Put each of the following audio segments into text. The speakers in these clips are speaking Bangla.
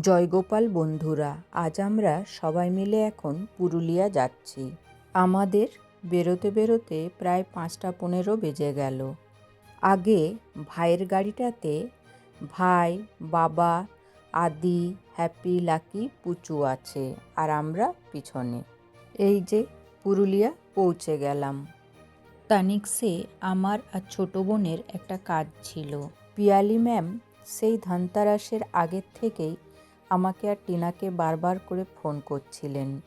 জয়গোপাল বন্ধুরা, আজ আমরা সবাই মিলে এখন পুরুলিয়া যাচ্ছি। আমাদের বেরোতে বেরোতে প্রায় পাঁচটা পনেরো বেজে গেল। আগে ভাইয়ের গাড়িটাতে ভাই, বাবা, আদি, হ্যাপি, লাকি, পুচু আছে আর আমরা পিছনে। এই যে পুরুলিয়া পৌঁছে গেলাম। তানিক্সে আমার আর ছোট বোনের একটা কাজ ছিল। পিয়ালি ম্যাম সেই ধনতারাসের আগের থেকেই আমাকে আর টিনাকে বারবার করে ফোন করছিলেন।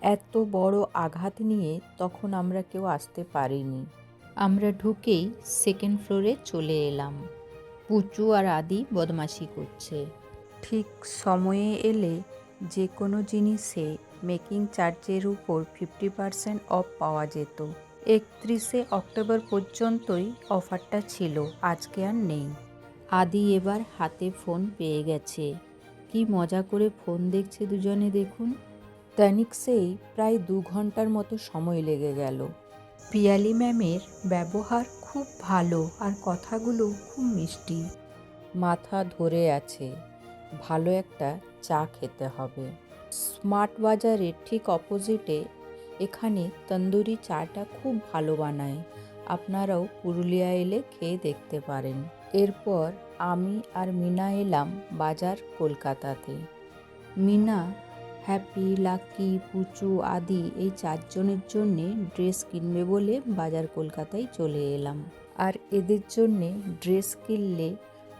এত বড় আঘাত নিয়ে তখন আমরা কেউ আসতে পারিনি। আমরা ঢুকেই সেকেন্ড ফ্লোরে চলে এলাম। পুচু আর আদি বদমাশি করছে। ঠিক সময়ে এলে যে কোনো জিনিসে মেকিং চার্জের উপর ফিফটি পার্সেন্ট অফ পাওয়া যেত। একত্রিশে অক্টোবর পর্যন্তই অফারটা ছিল, আজকে আর নেই। আদি এবার হাতে ফোন পেয়ে গেছে। কি মজা করে ফোন দেখছে দুজনে দেখুন। তানিক্সেই প্রায় দু ঘণ্টার মতো সময় লেগে গেল। পিয়ালি ম্যামের ব্যবহার খুব ভালো আর কথাগুলো খুব মিষ্টি। মাথা ধরে আছে, ভালো একটা চা খেতে হবে। স্মার্ট বাজারের ঠিক অপোজিটে এখানে তন্দুরি চাটা খুব ভালো বানায়। আপনারাও পুরুলিয়া এলে খেয়ে দেখতে পারেন। এরপর আমি আর মিনা এলাম বাজার কলকাতাতে। মিনা, হ্যাপি, লাকি, পুচু আদি এই চারজনের জন্যে ড্রেস কিনবে বলে বাজার কলকাতায় চলে এলাম। আর এদের জন্যে ড্রেস কিনলে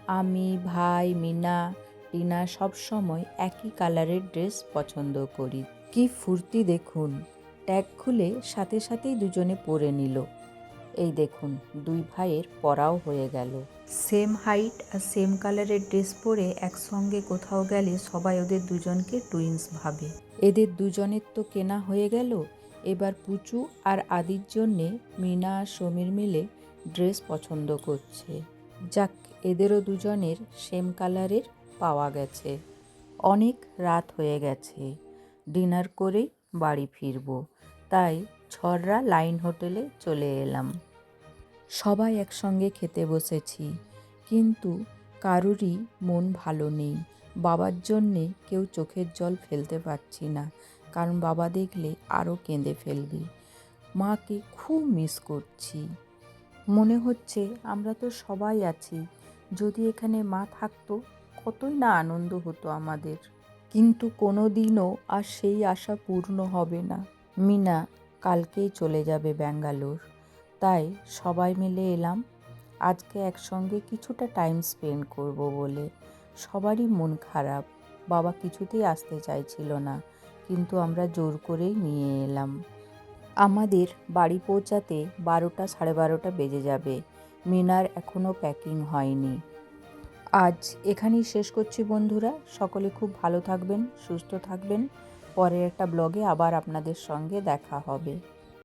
আমি, ভাই, মিনা, টিনা সব সময় একই কালারের ড্রেস পছন্দ করি। কি ফুর্তি দেখুন। ট্যাগ খুলে সাথে সাথেই দুজনে পরে নিল। এই দেখুন দুই ভাইয়ের পরাও হয়ে গেল। সেম হাইট আর সেম কালারের ড্রেস পরে একসঙ্গে কোথাও গেলে সবাই ওদের দুজনকে টুইন্স ভাবে। এদের দুজনের তো কেনা হয়ে গেল। এবার পুচু আর আদির জন্যে মিনা আর সমীর মিলে ড্রেস পছন্দ করছে। যাক এদেরও দুজনের সেম কালারের পাওয়া গেছে। অনেক রাত হয়ে গেছে। ডিনার করেই বাড়ি ফিরবো। তাই ছররা লাইন হোটেলে চলে এলাম। সবাই একসঙ্গে খেতে বসেছি। কিন্তু কারুরই মন ভালো নেই। বাবার জন্যে কেউ চোখের জল ফেলতে পারছি না, কারণ বাবা দেখলে আরও কেঁদে ফেলবে। মাকে খুব মিস করছি। মনে হচ্ছে আমরা তো সবাই আছি। যদি এখানে মা থাকতো, কতই না আনন্দ হতো আমাদের। কিন্তু কোনো দিনও আর সেই আশা পূর্ণ হবে না। মিনা কালকেই চলে যাবে ব্যাঙ্গালোর। তাই সবাই মিলে এলাম, আজকে একসঙ্গে কিছুটা টাইম স্পেন্ড করব বলে। সবারই মন খারাপ, বাবা কিছুতেই আসতে চাইছিল না, কিন্তু আমরা জোর করেই নিয়ে এলাম। আমাদের বাড়ি পৌঁছাতে বারোটা সাড়ে বারোটা বেজে যাবে, মিনার এখনও প্যাকিং হয়নি। আজ এখানেই শেষ করছি বন্ধুরা, সকলে খুব ভালো থাকবেন, সুস্থ থাকবেন। পরের একটা ব্লগে আবার আপনাদের সঙ্গে দেখা হবে।